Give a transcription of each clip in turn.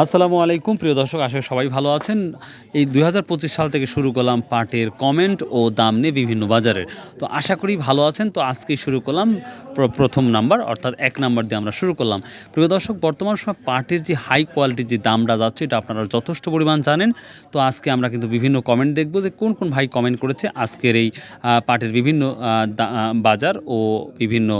আসসালামু আলাইকুম। প্রিয় দর্শক, আশা সবাই ভালো আছেন। এই দুই হাজার পঁচিশ সাল থেকে শুরু করলাম পাটের কমেন্ট ও দাম নিয়ে বিভিন্ন বাজারের। তো আশা করি ভালো আছেন। তো আজকেই শুরু করলাম প্রথম নাম্বার, অর্থাৎ এক নাম্বার দিয়ে আমরা শুরু করলাম। প্রিয় দর্শক, বর্তমান সময় পাটের যে হাই কোয়ালিটির যে দামটা যাচ্ছে, এটা আপনারা যথেষ্ট পরিমাণ জানেন। তো আজকে আমরা কিন্তু বিভিন্ন কমেন্ট দেখব যে কোন কোন ভাই কমেন্ট করেছে আজকের এই পাটের বিভিন্ন বাজার ও বিভিন্ন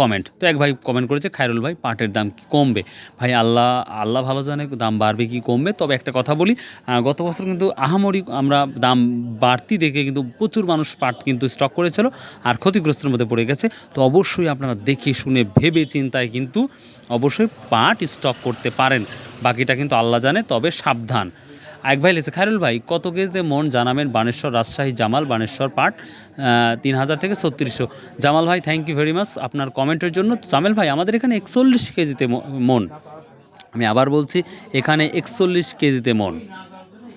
কমেন্ট তো এক ভাই কমেন্ট করেছে, খায়রুল ভাই, পাটের দাম কি কমবে? ভাই, আল্লাহ আল্লাহ ভালো জানে, দাম বাড়বে কি কমবে? তবে একটা কথা বলি গত বছর কিন্তু আহামরি আমরা দাম বাড়তি দেখে কিন্তু প্রচুর মানুষ পাট কিন্তু স্টক করেছিল আর ক্ষতিগ্রস্তের মধ্যে পড়ে গেছে। তো অবশ্যই আপনারা দেখে, শুনে, ভেবে, চিন্তায় কিন্তু অবশ্যই পাট স্টক করতে পারেন। বাকিটা কিন্তু আল্লাহ জানে, তবে সাবধান। এক ভাই লিখেছে, খায়রুল ভাই, কত কেজিতে মন জানাবেন বানেশ্বর রাজশাহী জামাল বানেশ্বর পাট তিন হাজার থেকে ছত্রিশশো। জামাল ভাই থ্যাংক ইউ ভেরি মাচ আপনার কমেন্টের জন্য। জামেল ভাই, আমাদের এখানে একচল্লিশ কেজিতে মন। আমি আবার বলছি, এখানে একচল্লিশ কেজিতে মন।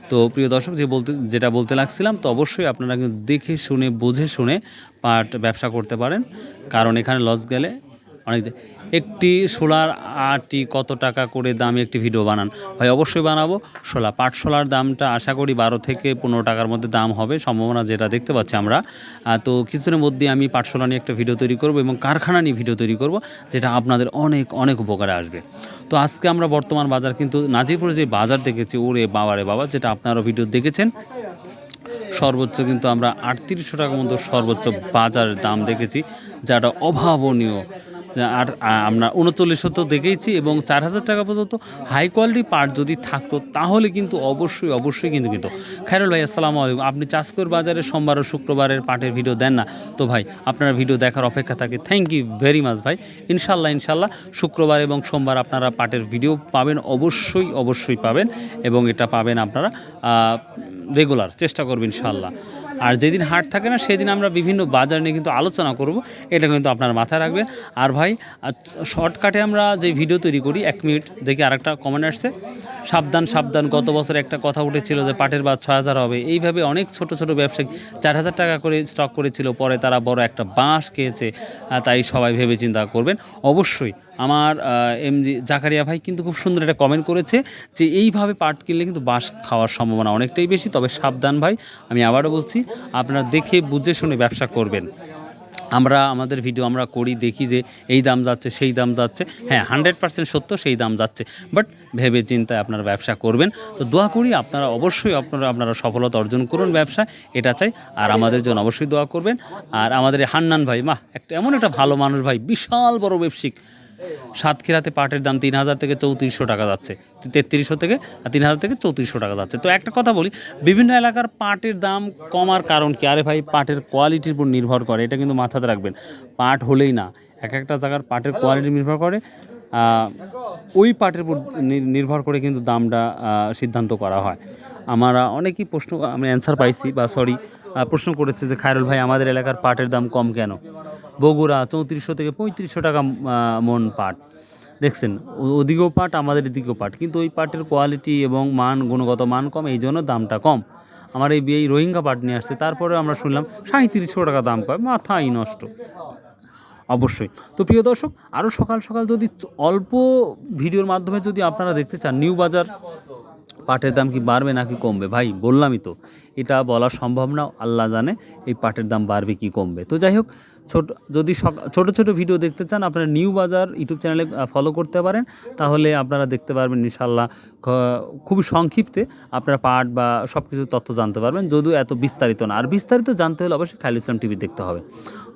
তো প্রিয় দর্শক, যে বলতে, যেটা বলতে লাগছিলাম, তো অবশ্যই আপনারা কিন্তু দেখে শুনে, বুঝে শুনে পাট ব্যবসা করতে পারেন। কারণ এখানে লস গেলে অনেক একটি সোলার আটি কত টাকা করে দামে একটি ভিডিও বানান? হয় অবশ্যই বানাবো। শোলা পাট শোলার দামটা আশা করি বারো থেকে পনেরো টাকার মধ্যে দাম হবে, সম্ভাবনা যেটা দেখতে পাচ্ছি আমরা। তো কিছুদিনের মধ্যে আমি পাট শোলা নিয়ে একটা ভিডিও তৈরি করব এবং কারখানা নিয়ে ভিডিও তৈরি করব, যেটা আপনাদের অনেক অনেক উপকারে আসবে। তো আজকে আমরা বর্তমান বাজার কিন্তু নাজিপুরে যে বাজার দেখেছি, ওরে বাবারে বাবা, যেটা আপনারা ভিডিও দেখেছেন, সর্বোচ্চ কিন্তু আমরা আটত্রিশশো টাকা মতো সর্বোচ্চ বাজার দাম দেখেছি, যেটা অভাবনীয়। আর আমরা উনচল্লিশশো তো দেখেইছি এবং চার হাজার টাকা পর্যন্ত হাই কোয়ালিটি পার্ট যদি থাকতো, তাহলে কিন্তু অবশ্যই অবশ্যই কিন্তু কিন্তু। খায়রুল ভাই, আসসালামু আলাইকুম। আপনি চাষকর বাজারে সোমবার ও শুক্রবারের পাটের ভিডিও দেন না? তো ভাই, আপনার ভিডিও দেখার অপেক্ষা থাকে। থ্যাংক ইউ ভেরি মাচ ভাই। ইনশাল্লাহ ইনশাল্লাহ শুক্রবার এবং সোমবার আপনারা পাটের ভিডিও পাবেন, অবশ্যই অবশ্যই পাবেন এবং এটা পাবেন আপনারা রেগুলার চেষ্টা করবেন ইনশাল্লাহ আর যেদিন হাট থাকে না, সেদিন আমরা বিভিন্ন বাজার নিয়ে কিন্তু আলোচনা করব। এটা কিন্তু আপনার মাথায় রাখবেন। আর ভাই শর্টকাটে আমরা যে ভিডিও তৈরি করি, এক মিনিট দেখি আরেকটা কমেন্ট আসছে। সাবধান সাবধান, গত বছর একটা কথা উঠেছিল যে পাটের বাদ ছয় হাজার হবে। এইভাবে অনেক ছোট ছোট ব্যবসায়ী চার হাজার টাকা করে স্টক করেছিল। পরে তারা বড় একটা বাঁশ খেয়েছে। তাই সবাই ভেবে চিন্তা করবেন। অবশ্যই আমার এম এমজি জাকারিয়া ভাই কিন্তু খুব সুন্দর একটা কমেন্ট করেছে যে এইভাবে পাট কিনলে কিন্তু বাঁশ খাওয়ার সম্ভাবনা অনেকটাই বেশি। তবে সাবধান ভাই, আমি আবারও বলছি, আপনারা দেখে বুঝে শুনে ব্যবসা করবেন। আমরা, আমাদের ভিডিও আমরা করি, দেখি যে এই দাম যাচ্ছে, সেই দাম যাচ্ছে। হ্যাঁ হান্ড্রেড পার্সেন্ট সত্য, সেই দাম যাচ্ছে। বাট ভেবে চিন্তায় আপনারা ব্যবসা করবেন। তো দোয়া করি আপনারা অবশ্যই আপনারা আপনারা সফলতা অর্জন করুন ব্যবসায় এটা চাই। আর আমাদের জন্য অবশ্যই দোয়া করবেন। আর আমাদের হান্নান ভাই মা একটা, এমন একটা ভালো মানুষ ভাই, বিশাল বড় ব্যবসায়িক। সাতক্ষীরাতে পাটের দাম তিন হাজার থেকে চৌত্রিশশো টাকা যাচ্ছে, তেত্রিশশো থেকে তিন হাজার থেকে চৌত্রিশশো টাকা যাচ্ছে। তো একটা কথা বলি, বিভিন্ন এলাকার পাটের দাম কমার কারণ কি? আরে ভাই, পাটের কোয়ালিটির উপর নির্ভর করে, এটা কিন্তু মাথাতে রাখবেন। পাট হলেই না, এক একটা জায়গার পাটের কোয়ালিটি নির্ভর করে ওই পাটের উপর নির্ভর করে কিন্তু দামটা সিদ্ধান্ত করা হয়। আমরা অনেকেই প্রশ্ন, আমি অ্যান্সার পাইছি বা সরি প্রশ্ন করেছে যে খায়রুল ভাই, আমাদের এলাকার পাটের দাম কম কেন? বগুড়া চৌত্রিশশো থেকে পঁয়ত্রিশশো টাকা মন পাট। দেখছেন ওদিকেও পাট, আমাদের এদিকেও পাট। কিন্তু ওই পাটের কোয়ালিটি এবং মান, গুণগত মান কম, এই জন্য দামটা কম। আমার এই বিয়ে রোহিঙ্গা পাট নিয়ে আসছে। তারপরে আমরা শুনলাম সাঁত্রিশশো টাকা দাম কয়, মাথাই নষ্ট। অবশ্যই। তো প্রিয় দর্শক আরও সকাল সকাল যদি অল্প ভিডিওর মাধ্যমে যদি আপনারা দেখতে চান, নিউ বাজার পাটের দাম কি বাড়বে নাকি কমবে? ভাই, বললামই তো। এটা বলা সম্ভব না, আল্লাহ জানে এই পাটের দাম বাড়বে কি কমবে। তো যাই হোক, ছোট, যদি ছোট ছোট ভিডিও দেখতে চান, আপনারা নিউ বাজার ইউটিউব চ্যানেলে ফলো করতে পারেন। তাহলে আপনারা দেখতে পারবেন ইনশাল্লাহ খুবই সংক্ষিপ্তে আপনারা পাট বা সব কিছু তথ্য জানতে পারবেন। যদিও এত বিস্তারিত না। আর বিস্তারিত জানতে হলে অবশ্যই খাইল ইসলাম টিভি দেখতে হবে।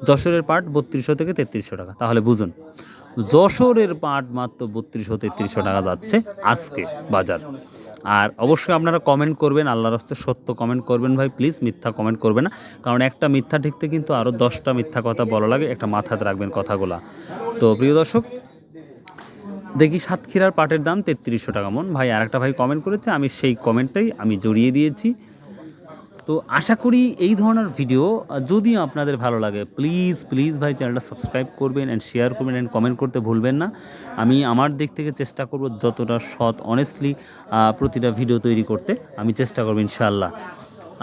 যশোরের পাট বত্রিশশো থেকে তেত্রিশশো টাকা। তাহলে বুঝুন, যশোরের পাট মাত্র বত্রিশশো, তেত্রিশশো টাকা যাচ্ছে আজকে বাজার। আর অবশ্যই আপনারা কমেন্ট করবেন, আল্লাহর হস্তে সত্য কমেন্ট করবেন ভাই প্লিজ মিথ্যা কমেন্ট করবেন না। কারণ একটা মিথ্যা ঠিকতে কিন্তু আরও দশটা মিথ্যা কথা বলা লাগে, একটা মাথাতে রাখবেন কথাগুলা। তো প্রিয় দর্শক, দেখি সাতক্ষীরার পাটের দাম তেত্রিশশো টাকা মন। ভাই আর একটা ভাই কমেন্ট করেছে, আমি সেই কমেন্টটাই আমি জড়িয়ে দিয়েছি। তো আশা করি এই ধরনের ভিডিও যদি আপনাদের ভালো লাগে প্লিজ প্লিজ ভাই চ্যানেলটা সাবস্ক্রাইব করবেন অ্যান্ড শেয়ার করবেন অ্যান্ড কমেন্ট করতে ভুলবেন না। আমি আমার দিক থেকে চেষ্টা করব যতটা সৎ অনেস্টলি প্রতিটা ভিডিও তৈরি করতে। আমি চেষ্টা করব ইনশাআল্লাহ।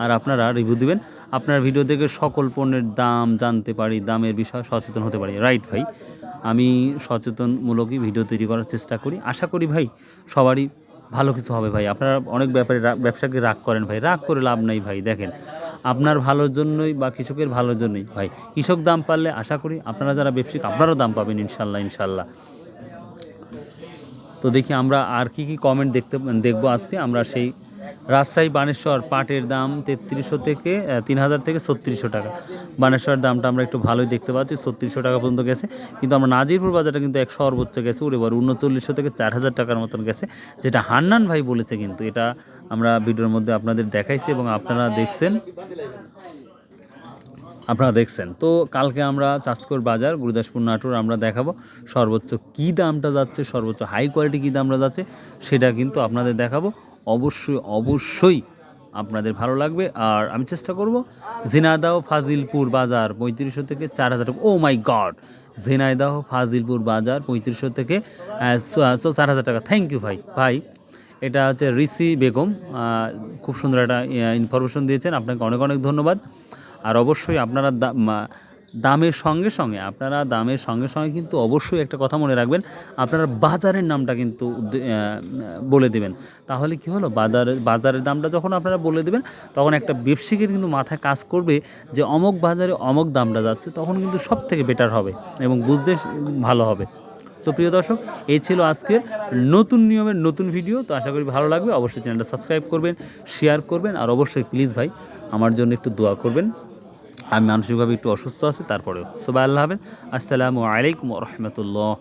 আর আপনারা রিভিউ দেবেন। আপনার ভিডিও দেখে সকল পণ্যের দাম জানতে পারি, দামের বিষয়ে সচেতন হতে পারি। রাইট ভাই। আমি সচেতনমূলকই ভিডিও তৈরি করার চেষ্টা করি। আশা করি ভাই, সবারই ভালো কিছু হবে ভাই। আপনারা অনেক ব্যাপারে ব্যবসাকে রাগ করেন ভাই। রাগ করে লাভ নেই ভাই, দেখেন। আপনার ভালোর জন্যই বা কৃষকের ভালোর জন্যই ভাই, কৃষক দাম পারলে আশা করি আপনারা যারা ব্যবসায়িক, আপনারও দাম পাবেন ইনশাল্লাহ ইনশাল্লাহ। তো দেখি আমরা আর কি কি কমেন্ট দেখতে, দেখব আজকে, আমরা সেই রাজশাহী বানেশ্বর পাটের দাম তেত্রিশশো থেকে তিন হাজার থেকে ছত্রিশশো টাকা। বানেশ্বরের দামটা আমরা একটু ভালোই দেখতে পাচ্ছি, ছত্রিশশো টাকা পর্যন্ত গেছে। কিন্তু আমরা নাজিরপুর বাজারটা কিন্তু এক সর্বোচ্চ গেছে এবার উনচল্লিশশো থেকে চার হাজার টাকার মতন গেছে, যেটা হান্নান ভাই বলেছে কিন্তু, এটা আমরা ভিডিওর মধ্যে আপনাদের দেখাইছি এবং আপনারা দেখছেন। আপনারা দেখছেন। তো কালকে আমরা চাষকর বাজার, গুরুদাসপুর নাটোর আমরা দেখাবো সর্বোচ্চ কী দামটা যাচ্ছে, সর্বোচ্চ হাই কোয়ালিটি কী দামটা যাচ্ছে, সেটা কিন্তু আপনাদের দেখাবো। অবশ্যই অবশ্যই আপনাদের ভালো লাগবে। আর আমি চেষ্টা করব ঝিনাইদাহ ফাজিলপুর বাজার পঁয়ত্রিশশো থেকে চার হাজার টাকা। Oh my God Jhenaidah Fazilpur বাজার পঁয়ত্রিশশো থেকে চার হাজার টাকা। থ্যাংক ইউ ভাই। ভাই, এটা হচ্ছে ঋষি বেগম খুব সুন্দর একটা ইনফরমেশন দিয়েছেন। আপনাকে অনেক অনেক ধন্যবাদ। আর অবশ্যই আপনারা দামের সঙ্গে সঙ্গে, আপনারা দামের সঙ্গে সঙ্গে কিন্তু অবশ্যই একটা কথা মনে রাখবেন, আপনারা বাজারের নামটা কিন্তু বলে দেবেন। তাহলে কি হলো? বাজারের বাজারের দামটা যখন আপনারা বলে দেবেন, তখন একটা ব্যবসায়ীর কিন্তু মাথায় কাজ করবে যে অমক বাজারে অমক দামটা যাচ্ছে, তখন কিন্তু সব থেকে বেটার হবে এবং বুঝতে ভালো হবে। তো প্রিয় দর্শক, এই ছিল আজকের নতুন নিয়মের নতুন ভিডিও তো আশা করি ভালো লাগবে। অবশ্যই চ্যানেলটা সাবস্ক্রাইব করবেন শেয়ার করবেন, আর অবশ্যই প্লিজ ভাই, আমার জন্য একটু দোয়া করবেন। আমি মানসিকভাবে একটু অসুস্থ আছি তারপরেও। সবাই আল্লাহ হাফেজ আসসালামু আলাইকুম রহমতুল্লাহ।